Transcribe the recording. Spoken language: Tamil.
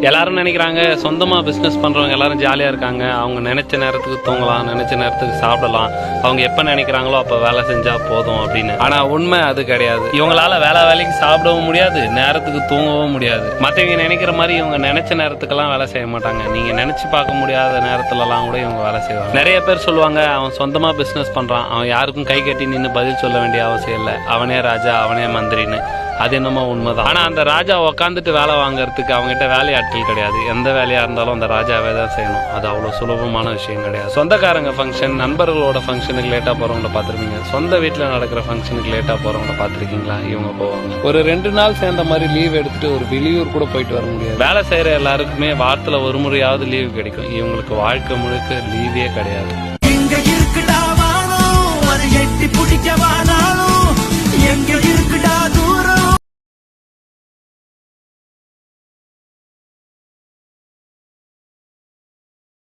எல்லாரும் நினைக்கிறாங்க சொந்தமா பிசினஸ் பண்றவங்க எல்லாரும் ஜாலியா இருக்காங்க. அவங்க நினைச்ச நேரத்துக்கு தூங்கலாம் நினைச்ச நேரத்துக்கு சாப்பிடலாம். அவங்க எப்ப நினைக்கிறாங்களோ அப்ப வேலை செஞ்சா போதும் அப்படின்னு. ஆனா உண்மை அது கிடையாது. இவங்களால வேலை வேலைக்கு சாப்பிடவும் முடியாது நேரத்துக்கு தூங்கவும் முடியாது. மத்தவங்க நினைக்கிற மாதிரி இவங்க நினைச்ச நேரத்துக்கெல்லாம் வேலை செய்ய மாட்டாங்க. நீங்க நினைச்சு பார்க்க முடியாத நேரத்துல எல்லாம் கூட இவங்க வேலை செய்வாங்க. நிறைய பேர் சொல்லுவாங்க அவன் சொந்தமா பிசினஸ் பண்றான். அவன் யாருக்கும் கை கட்டி நின்று பதில் சொல்ல வேண்டிய அவசியம் இல்லை. அவனே ராஜா அவனே மந்திரின்னு. அது என்னமோ உண்மைதான். ஆனால் அந்த ராஜா உக்காந்துட்டு வேலை வாங்குறதுக்கு அவங்ககிட்ட வேலையாட்கள் கிடையாது. எந்த வேலையாக இருந்தாலும் அந்த ராஜாவே தான் செய்யணும். அது அவ்வளோ சுலபமான விஷயம் கிடையாது. சொந்தக்காரங்க ஃபங்க்ஷன் நண்பர்களோட ஃபங்க்ஷனுக்கு லேட்டாக போகிறவங்கள பார்த்துருப்பீங்க. சொந்த வீட்டில் நடக்கிற ஃபங்க்ஷனுக்கு லேட்டாக போகிறவங்கள பார்த்துருக்கீங்களா? இவங்க போவாங்க. ஒரு ரெண்டு நாள் சேர்ந்த மாதிரி லீவ் எடுத்துட்டு ஒரு வெளியூர் கூட போயிட்டு வர முடியாது. வேலை செய்கிற எல்லாருக்குமே வாரத்தில் ஒரு முறையாவது லீவு கிடைக்கும். இவங்களுக்கு வாழ்க்கை முழுக்க லீவே கிடையாது.